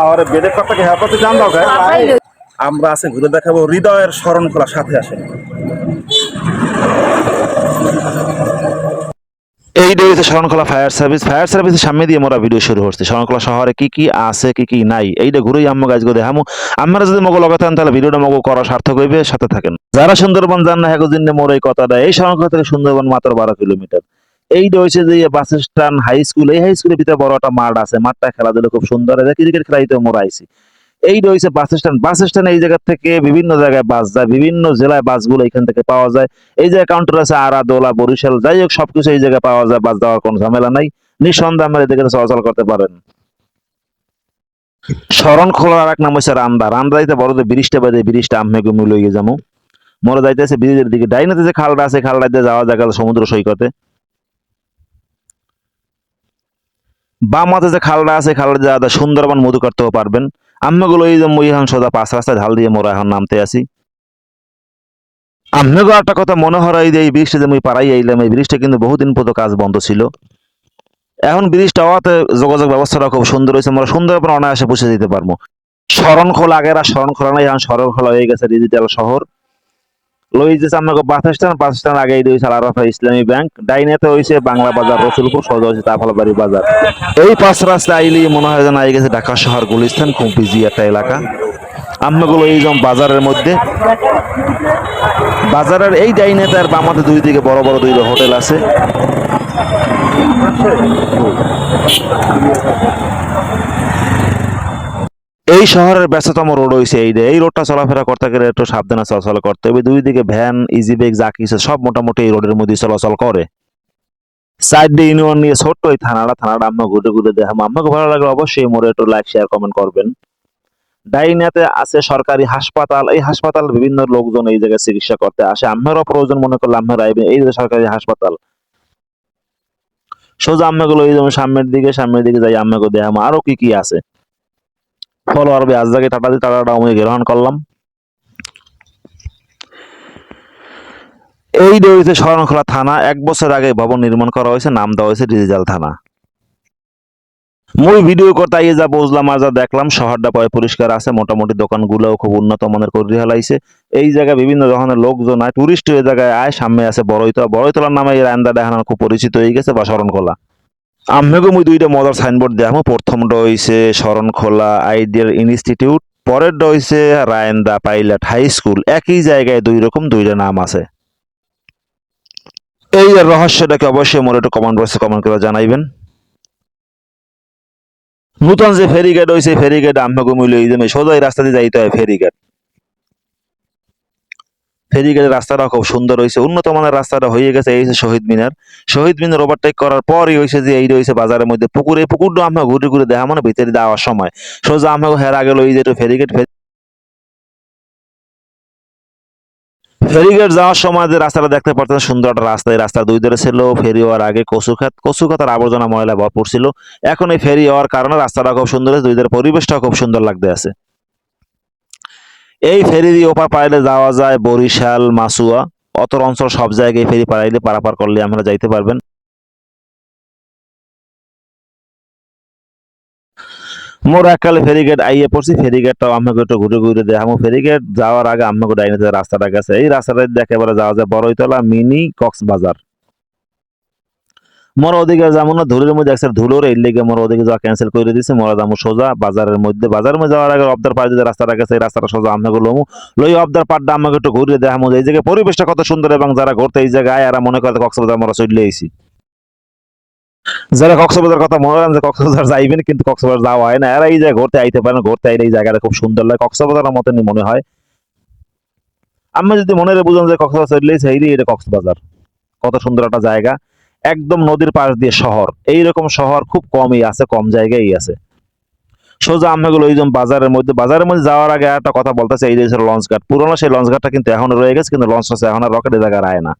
আর বেডের কথাকে হ্যাঁ করতে জান দাও আমরা আছে ঘুরে দেখাবো হৃদয়ের স্মরণ করার সাথে আসে। এই শরণখোলা ফায়ার সার্ভিস ফায়ার সার্ভিসের সামনে দিয়ে মোরা ভিডিও শুরু হচ্ছে শরণখোলা শহরে কি কি আছে কি কি নাই? এইটা ঘুরেই আম্মা গাছগো দেখামু। আমরা যদি মগো লগাতেন তাহলে ভিডিওটা মগো করা সার্থক হইবে সাথে থাকেন। যারা সুন্দরবন জান না হ্যাঁ দিনে মোর এই কথাটা এই শরণখোলা থেকে সুন্দরবন মাত্র বারো কিলোমিটার। এইটা হচ্ছে যে বাস স্ট্যান্ড হাই স্কুল এই হাই স্কুলের ভিতরে বড় একটা মাঠ আছে। মাঠটা খেলাধুলা খুব সুন্দর ক্রিকেট খেলাইতে মোরা আইছি। এই রয়েছে বাস স্ট্যান্ড বাস স্ট্যান্ড এই জায়গা থেকে বিভিন্ন জায়গায় বাস যায়, বিভিন্ন জেলায় বাসগুলো এখান থেকে পাওয়া যায়। এই যে কাউন্টার আছে আরা, দোলা, বরিশাল, যাই হোক সবকিছু এই জায়গায় পাওয়া যায়, বাস দেওয়ার কোনো ঝামেলা নাই। নিঃসন্দেহে আমরা এদিকে চলাচল করতে পারেন। শরণ খোলার এক নাম হচ্ছে রান্দা। রান্দা যাইতে বড় ব্রিজটা বাদে ব্রিজটা আমি গুমি লইয়ে যাব মরে যাইতেছে ব্রিজের দিকে। ডাইনাতে যে খালটা আছে খালটা যাওয়া যায় সমুদ্র সৈকতে। বাম হাতে যে খালটা আছে, খালটা যাওয়া সুন্দরবন মধু করতেও পারবেন। আম্মাগুলো এই যে এখন সোজা পাঁচ রাস্তায় ঢাল দিয়ে মোরা এখন নামতে আসি আম্মাগো একটা কথা মনে এই যে এই ব্রিজটা যে মুই পাড়াই আইলাম, এই ব্রিজটা কিন্তু বহুদিন পর্যন্ত কাজ বন্ধ ছিল। এখন ব্রিজটা হওয়াতে যোগাযোগ ব্যবস্থাটা খুব সুন্দর হয়েছে, আমরা সুন্দরবন অনায়াসে পৌঁছে দিতে পারব। শরণখোলা আগের আর শরণখোলা নাই, এখন শরণখোলা হয়ে গেছে ডিজিটাল শহর। লই যেছে আমাকে বাস স্ট্যান্ড বাস স্ট্যান্ড আগে রয়েছে আলারাফা ইসলামী ব্যাংক। ডাইনেতে হয়েছে বাংলা বাজার, রসুলপুর সোজা হয়েছে তাফালবাড়ি বাজার। এই পাঁচ রাস্তা আইলি মনে হয় যেন আই গেছে ঢাকা শহর গুলিস্তান বিজি একটা এলাকা। আমগুলো এই যেমন বাজারের মধ্যে। বাজারের এই ডাইনেতে আর বামাতে দুই দিকে বড় বড় দুইটা হোটেল আছে। এই শহরের ব্যস্ততম রোড হয়েছে এই এই রোডটা চলাফেরা করতে গেলে একটু সাবধানে চলাচল করতে হবে। দুই দিকে ভ্যান ইজি বেগ যা কিছু সব মোটামুটি এই রোডের মধ্যে চলাচল করে। সাইড ইউনিয়ন নিয়ে ছোট্ট এই থানাটা থানাটা আম্মা ঘুরে ঘুরে দেখাম আম্মাকে ভালো লাগলে অবশ্যই মোড়ে একটু লাইক শেয়ার কমেন্ট করবেন। ডাইনাতে আছে সরকারি হাসপাতাল। এই হাসপাতাল বিভিন্ন লোকজন এই জায়গায় চিকিৎসা করতে আসে। আম্মারও প্রয়োজন মনে করলে আম্মার এই যে সরকারি হাসপাতাল। সোজা আম্মাগুলো এই যেমন সামনের দিকে সামনের দিকে যাই আম্মাকে দেখাম আরও কি কি আছে? ফলো আরবি আজ টাটা দিয়ে টাটাটা আমি গ্রহণ করলাম। এই রয়েছে শরণখোলা থানা। এক বছর আগে ভবন নির্মাণ করা হয়েছে, নাম দেওয়া হয়েছে ডিজিটাল থানা। মুই ভিডিও করতে আইয়ে যা বুঝলাম আর যা দেখলাম, শহরটা পরে পরিষ্কার আছে, মোটামুটি দোকানগুলোও খুব উন্নত মানের করে হেলাইছে এই জায়গায় বিভিন্ন ধরনের লোকজন আয় টুরিস্ট এই জায়গায় আয়, সামনে আছে বড়ইতলা। বড়ইতলার নামে এই রান্দা দেখানো খুব পরিচিত হয়ে গেছে বা শরণখোলা। আমিকে মুই দুইটা মজার সাইনবোর্ড দেখামো। প্রথমটা হইছে শরণখোলা আইডিয়াল ইনস্টিটিউট। পরেরটা হইছে রায়ন্দা পাইলট হাই স্কুল। একই জায়গায় দুই রকম, দুইটা নাম আছে। এই রহস্যটাকে অবশ্যই মোর একটু কমেন্ট বক্সে কমেন্ট করে জানাইবেন। নতুন যে ফেরিঘাট হয়েছে ফেরিঘাট আমাকে মিলে এই যে রাস্তা দিয়ে যাইতে হয় ফেরিঘাট। ফেরিঘাটের রাস্তাটা খুব সুন্দর হয়েছে। উন্নত মানের রাস্তাটা হয়ে গেছে, এই শহীদ মিনার। শহীদ মিনার ওভারটেক করার পরই হয়েছে যে, এই রয়েছে বাজারের মধ্যে পুকুর এই পুকুরটা আমরা ঘুরে ঘুরে দেখা মানে ভিতরে দেওয়ার সময়। সোজা আমাকে হের আগে লই যে ফেরিঘাট ফেরিঘাট যাওয়ার সময় যে রাস্তাটা দেখতে পারতেন সুন্দর একটা রাস্তা। এই রাস্তা দুই ধারে ছিল, ফেরি হওয়ার আগে কচুখাত। কচুখাতার আবর্জনা ময়লা ভরপুর ছিল। এখন এই ফেরি হওয়ার কারণে রাস্তাটা খুব সুন্দর দুই ধারে পরিবেশটা খুব সুন্দর লাগতে আছে। এই ফেরি দিয়ে ওপার পাইলে যাওয়া যায় বরিশাল, মাসুয়া। অতর অঞ্চল সব জায়গায় ফেরি পারাইলে পারাপার করলে আমরা যাইতে পারবেন। মোর এককালে ফেরিগেট আইয়ে পড়ছি ফেরিগেটটাও আমাকে একটু ঘুরে ঘুরে দেখামো ফেরিগেট যাওয়ার আগে আমাকে ডাইনিতে রাস্তাটা গেছে, এই রাস্তাটা দেখে এবারে যাওয়া যায় বড়ইতলা মিনি কক্সবাজার। মোর ওদিকে যেমন না, ধুলোর মধ্যে একসাথে ধুলোর এই লেগে মোর ওদিকে যাওয়া ক্যান্সেল করে দিছে, মোরা যাব সোজা বাজারের মধ্যে। বাজারের মধ্যে যাওয়ার আগে অবদার পাড় যে রাস্তাটা গেছে, এই রাস্তাটা সোজা আমাকে লমু। লই অবদার পাড়টা আমাকে একটু ঘুরিয়ে ঘুরে দেখামো এই জায়গায় পরিবেশটা কত সুন্দর এবং যারা ঘুরতে এই জায়গায় আর মনে করে কক্সবাজার আমরা চলে আইছি। যারা কক্সবাজার কথা মনে করেন যে কক্সবাজার যাইবেন, কিন্তু কক্সবাজার যাওয়া হয় না। এরা এই জায়গায় ঘুরতে আইতে পারেন, ঘুরতে আইলে এই জায়গাটা খুব সুন্দর লাগে। কক্সবাজারের মতনই মনে হয়। আমি যদি মনে রে বুঝলাম যে কক্সবাজার চলে সেই এটা কক্সবাজার। কত সুন্দর একটা জায়গা। একদম নদীর পাশ দিয়ে শহর। এইরকম শহর খুব কমই আছে, কম জায়গায় আছে। সোজা আমাগুলো ওই বাজারের মধ্যে। বাজারের মধ্যে যাওয়ার আগে একটা কথা বলতেছে, এই যে লঞ্চ ঘাট পুরোনো সেই লঞ্চ ঘাটটা কিন্তু এখন রয়ে গেছে, কিন্তু লঞ্চ আছে এখন আর রকেটের জায়গা রায় না।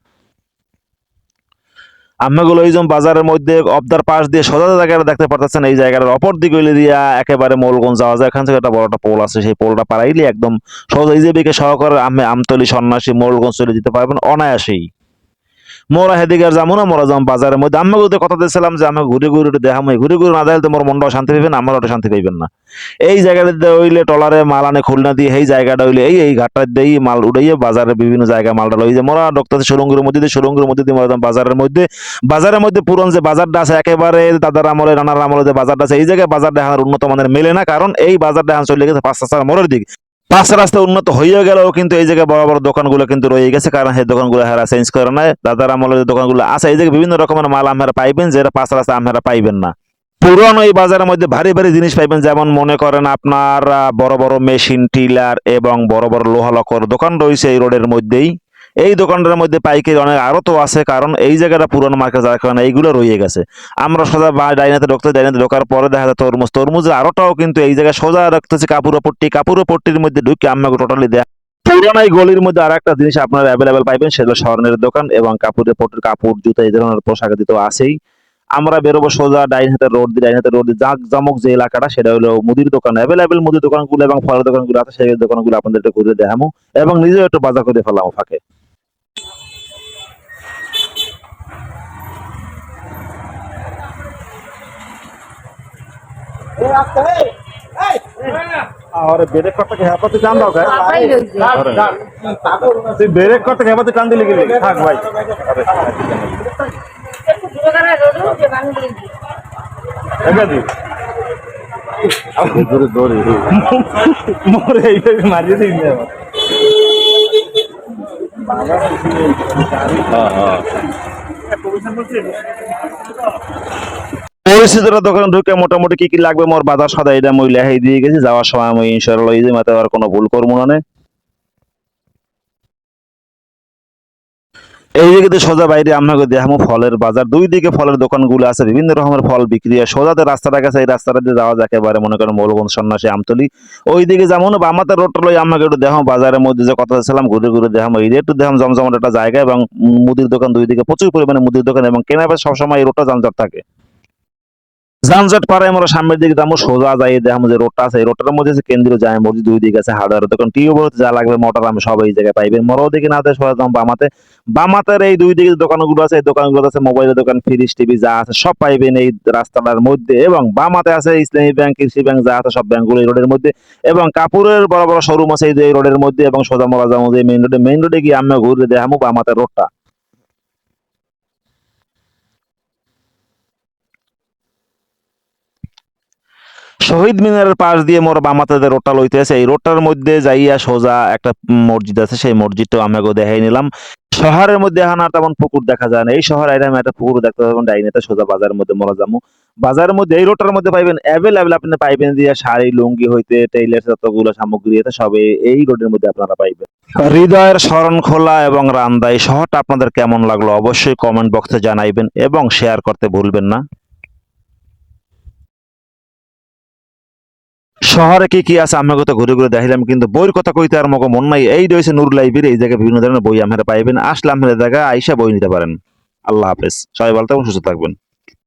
এই যেমন বাজারের মধ্যে অবদার পাশ দিয়ে সোজা জায়গাটা দেখতে পারতেছেন, এই জায়গাটার অপর দিক হইলে দিয়া একেবারে মোলগঞ্জ যাওয়া যায়। এখান থেকে একটা বড় একটা পোল আছে, সেই পোলটা পারাইলে একদম সোজা এই যে বিকে সহকারে আমি আমতলি সন্ন্যাসী মোলগঞ্জ চলে যেতে পারবেন অনায়াসেই। মোরা হেদিকে আর যাব না মোরা যাম বাজারের মধ্যে আমি ওদের কথা দিয়েছিলাম যে আমি ঘুরে ঘুরে একটু দেখাম। ঘুরে ঘুরে না দেখলে তোমার মনটাও শান্তি পাইবেন আমার ওটা শান্তি পাইবেন না। এই জায়গাটা হইলে টলারে মাল আনে, খুলনা দিয়ে এই জায়গাটা হইলে এই এই ঘাটটা দিয়ে মাল উড়াইয়ে বাজারে বিভিন্ন জায়গায় মালটা লই যে মোরা ডক্টর সুরঙ্গের মধ্যে দিয়ে, সুরঙ্গের মধ্যে দিয়ে মোরা বাজারের মধ্যে। বাজারের মধ্যে পুরন যে বাজারটা আছে, একেবারে দাদার আমলে, নানার আমলে যে বাজারটা আছে, এই জায়গায় বাজার দেখানোর উন্নত মানের মেলে না। কারণ এই বাজার দেখান চলে গেছে পাঁচ মোড়ের দিক। পাঁচ রাস্তা উন্নত হয়ে গেলেও কিন্তু এই জায়গায় বড় বড় দোকানগুলো কিন্তু রয়ে গেছে, কারণ সেই দোকানগুলো হেরা চেঞ্জ করে নাই। দাদার আমলে যে দোকানগুলো আছে, এই জায়গায় বিভিন্ন রকমের মাল আমরা পাইবেন, যেটা পাঁচ রাস্তা আমরা পাইবেন না। পুরনো এই বাজারের মধ্যে ভারী ভারী জিনিস পাইবেন, যেমন মনে করেন আপনার বড় বড় মেশিন টিলার এবং বড় বড় লোহালকর দোকান রয়েছে এই রোডের মধ্যেই। এই দোকানটার মধ্যে পাইকারি অনেক আরও তো আছে, কারণ এই জায়গাটা পুরনো মার্কেট, যার কারণে এইগুলো রয়ে গেছে। আমরা সোজা বা ডাইনাতে ঢুকতে, ডাইনাতে ঢোকার পরে দেখা যায় তরমুজ। তরমুজের আরোটাও কিন্তু এই জায়গায় সোজা রাখতেছে কাপুরো পট্টি কাপুরো পট্টির মধ্যে ঢুকে আমাকে টোটালি দেয়া পুরানো গলির মধ্যে আর একটা জিনিস আপনারা অ্যাভেলেবেল পাইবেন, সেটা স্বর্ণের দোকান এবং কাপড়ের পট্টির কাপড়, জুতা, এই ধরনের পোশাক দিতে আছেই। আমরা বেরোবো সোজা ডাইন হাতের রোড দিয়ে ডাইন হাতের রোড দিয়ে। জাক জামক যে এলাকাটা, সেটা হলো মুদির দোকান। অ্যাভেলেবেল মুদির দোকানগুলো এবং ফলের দোকানগুলো আছে, সেই দোকানগুলো আপনাদের একটু ঘুরে দেখামো এবং নিজেও একটু বাজার করে ফেলামো ফাঁকে। আরে ব্রেক করতে তুই টান দাও তুই ব্রেক করতে তুই টান দিলি গেলি থাক ভাই। মারিয়ে দিই হ্যাঁ হ্যাঁ। পরিস্থিতিটা দোকানে ঢুকে মোটামুটি কি কি লাগবে? মোর বাজার সদা এটা মই লেহাই দিয়ে গেছি। যাওয়ার সময় আমি ইনশাল্লাহ লই যে আর কোনো ভুল করব না এই দিকে সোজা বাইরে আপনাকে দেখামো ফলের বাজার। দুই দিকে ফলের দোকানগুলো আছে, বিভিন্ন রকমের ফল বিক্রি হয়। সোজাতে রাস্তাটা গেছে এই রাস্তাটা দিয়ে যাওয়া যাকে একেবারে মনে করেন মৌলগঞ্জ সন্ন্যাসী আমতলি। ওই দিকে যেমন বা আমাদের রোডটা লই আমাকে একটু দেখাম বাজারের মধ্যে যে কথা ছিলাম ঘুরে ঘুরে দেখাম এই একটু দেখাম জমজমাট একটা জায়গা এবং মুদির দোকান দুই দিকে। প্রচুর পরিমাণে মুদির দোকান এবং কেনাবেচা সবসময় এই রোডটা যানজট থাকে। যানজট পাড়ায় আমরা সামনের দিকে যাব, সোজা যাই, দেখাবো যে রোডটা আছে রোডটার মধ্যে আছে কেন্দ্রীয় জামা মসজিদ, দুই দিকে আছে হার্ডওয়ার দোকান টিউবওয়েল যা লাগবে মোটর আমি সব এই জায়গায় পাইবেন মরও দিকে না সোজা যাম বামাতে। বামাতের এই দুই দিকে দোকানগুলো আছে, এই দোকানগুলো আছে মোবাইলের দোকান ফ্রিজ টিভি যা আছে সব পাইবেন এই রাস্তাটার মধ্যে। এবং বামাতে আছে ইসলামী ব্যাংক, কৃষি ব্যাংক যা আছে সব ব্যাংকগুলো এই রোডের মধ্যে। এবং কাপুরের বড় বড় শোরুম আছে এই রোডের মধ্যে। এবং সোজা মরা যাব যে মেইন রোডে মেইন রোডে গিয়ে আমি ঘুরে দেখাবো বামাতের রোডটা শহীদ মিনারের পাশ দিয়ে মোর বামাতে যে রোডটা লইতে আছে এই রোডটার মধ্যে যাইয়া সোজা একটা মসজিদ আছে, সেই মসজিদটাও আমাকে দেখাই নিলাম। শহরের মধ্যে এখন আর তেমন পুকুর দেখা যায় না। এই শহরে আইলে আমি একটা পুকুর দেখতে পাবেন ডাইনেতে সোজা বাজারের মধ্যে মরা যাব বাজারের মধ্যে, এই রোডটার মধ্যে পাইবেন অ্যাভেলেবেল আপনি পাইবেন দিয়া শাড়ি, লুঙ্গি হইতে টেইলার যতগুলো সামগ্রী আছে, সব এই- রোডের মধ্যে আপনারা পাইবেন। হৃদয়ের স্মরণ খোলা এবং রান্দা এই শহরটা আপনাদের কেমন লাগল অবশ্যই কমেন্ট বক্সে জানাইবেন এবং শেয়ার করতে ভুলবেন না। শহরে কি কি আছে? আমি কথা ঘুরে ঘুরে দেখিলাম, কিন্তু বইয়ের কথা কইতে আর মগে মন নাই। এই রয়েছে নূর লাইব্রেরি, এই জায়গায় বিভিন্ন ধরনের বই আমরা পাইবেন। আসলে আপনারা জায়গা আইসা বই নিতে পারেন। আল্লাহ হাফেজ। সবাই ভালো থাকবেন সুস্থ থাকবেন।